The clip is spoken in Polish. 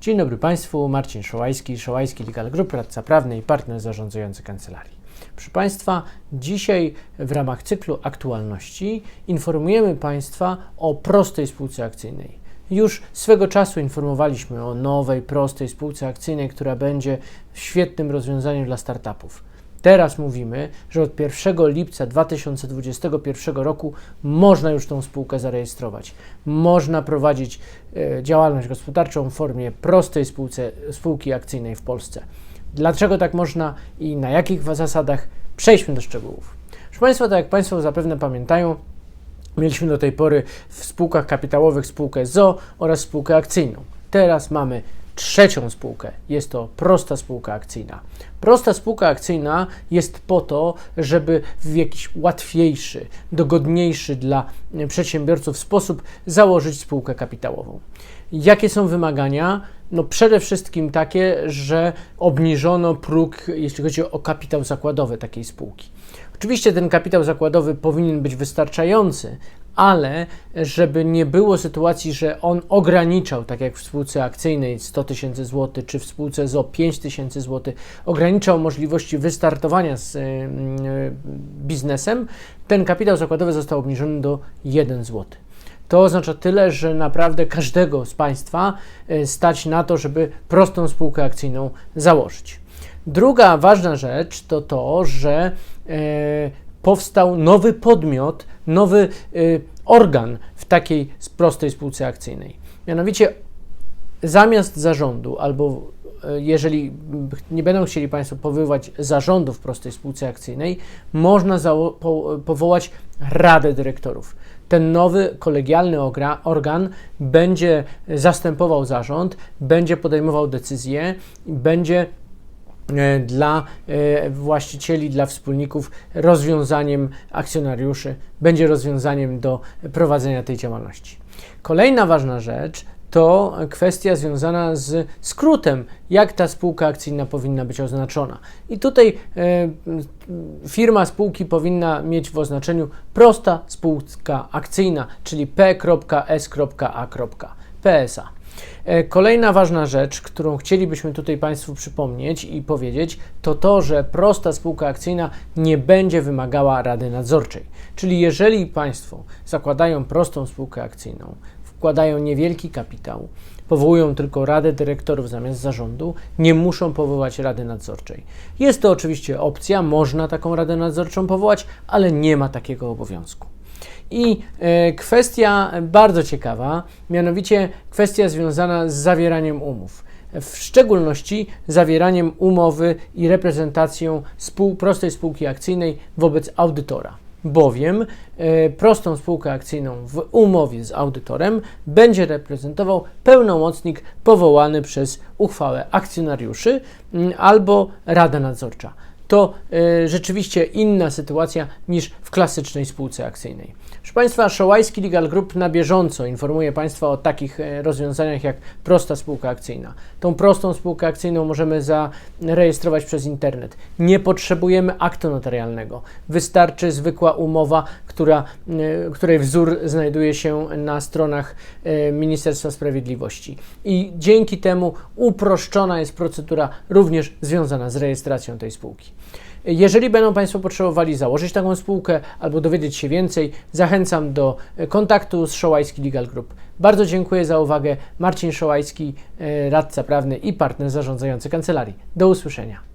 Dzień dobry Państwu, Marcin Szołajski, Szołajski Legal Group, radca prawny i partner zarządzający kancelarii. Proszę Państwa, dzisiaj w ramach cyklu aktualności informujemy Państwa o prostej spółce akcyjnej. Już swego czasu informowaliśmy o nowej, prostej spółce akcyjnej, która będzie świetnym rozwiązaniem dla startupów. Teraz mówimy, że od 1 lipca 2021 roku można już tą spółkę zarejestrować. Można prowadzić e, działalność gospodarczą w formie prostej spółce, spółki akcyjnej w Polsce. Dlaczego tak można i na jakich zasadach? Przejdźmy do szczegółów. Proszę Państwa, tak jak Państwo zapewne pamiętają, mieliśmy do tej pory w spółkach kapitałowych spółkę ZO oraz spółkę akcyjną. Teraz mamy trzecią spółkę. Jest to prosta spółka akcyjna. Prosta spółka akcyjna jest po to, żeby w jakiś łatwiejszy, dogodniejszy dla przedsiębiorców sposób założyć spółkę kapitałową. Jakie są wymagania? No przede wszystkim takie, że obniżono próg, jeśli chodzi o kapitał zakładowy takiej spółki. Oczywiście ten kapitał zakładowy powinien być wystarczający, ale żeby nie było sytuacji, że on ograniczał, tak jak w spółce akcyjnej 100 tysięcy złotych, czy w spółce ZO 5 tysięcy złotych, ograniczał możliwości wystartowania z y, y, biznesem, ten kapitał zakładowy został obniżony do 1 zł. To oznacza tyle, że naprawdę każdego z Państwa y, stać na to, żeby prostą spółkę akcyjną założyć. Druga ważna rzecz to to, że powstał nowy podmiot, nowy y, organ w takiej prostej spółce akcyjnej. Mianowicie zamiast zarządu albo y, jeżeli nie będą chcieli Państwo powoływać zarządu w prostej spółce akcyjnej, można po powołać Radę Dyrektorów. Ten nowy kolegialny organ będzie zastępował zarząd, będzie podejmował decyzje, będzie dla e, właścicieli, dla wspólników rozwiązaniem akcjonariuszy, będzie rozwiązaniem do prowadzenia tej działalności. Kolejna ważna rzecz to kwestia związana z skrótem, jak ta spółka akcyjna powinna być oznaczona. I tutaj e, firma spółki powinna mieć w oznaczeniu prosta spółka akcyjna, czyli P.S.A. PSA. E, kolejna ważna rzecz, którą chcielibyśmy tutaj Państwu przypomnieć i powiedzieć, to to, że prosta spółka akcyjna nie będzie wymagała rady nadzorczej. Czyli jeżeli Państwo zakładają prostą spółkę akcyjną, wkładają niewielki kapitał, powołują tylko radę dyrektorów zamiast zarządu, nie muszą powołać rady nadzorczej. Jest to oczywiście opcja, można taką radę nadzorczą powołać, ale nie ma takiego obowiązku. I e, kwestia bardzo ciekawa, mianowicie kwestia związana z zawieraniem umów. W szczególności zawieraniem umowy i reprezentacją spół, prostej spółki akcyjnej wobec audytora bowiem e, prostą spółkę akcyjną w umowie z audytorem będzie reprezentował pełnomocnik powołany przez uchwałę akcjonariuszy m, albo Rada Nadzorcza. To e, rzeczywiście inna sytuacja niż w klasycznej spółce akcyjnej. Proszę Państwa, Szołajski Legal Group na bieżąco informuje Państwa o takich e, rozwiązaniach jak prosta spółka akcyjna. Tą prostą spółkę akcyjną możemy zarejestrować przez internet. Nie potrzebujemy aktu notarialnego. Wystarczy zwykła umowa, która, e, której wzór znajduje się na stronach Ministerstwa Sprawiedliwości. I dzięki temu uproszczona jest procedura również związana z rejestracją tej spółki. Jeżeli będą Państwo potrzebowali założyć taką spółkę albo dowiedzieć się więcej, zachęcam do kontaktu z Szołajski Legal Group. Bardzo dziękuję za uwagę. Marcin Szołajski, e, radca prawny i partner zarządzający kancelarii. Do usłyszenia.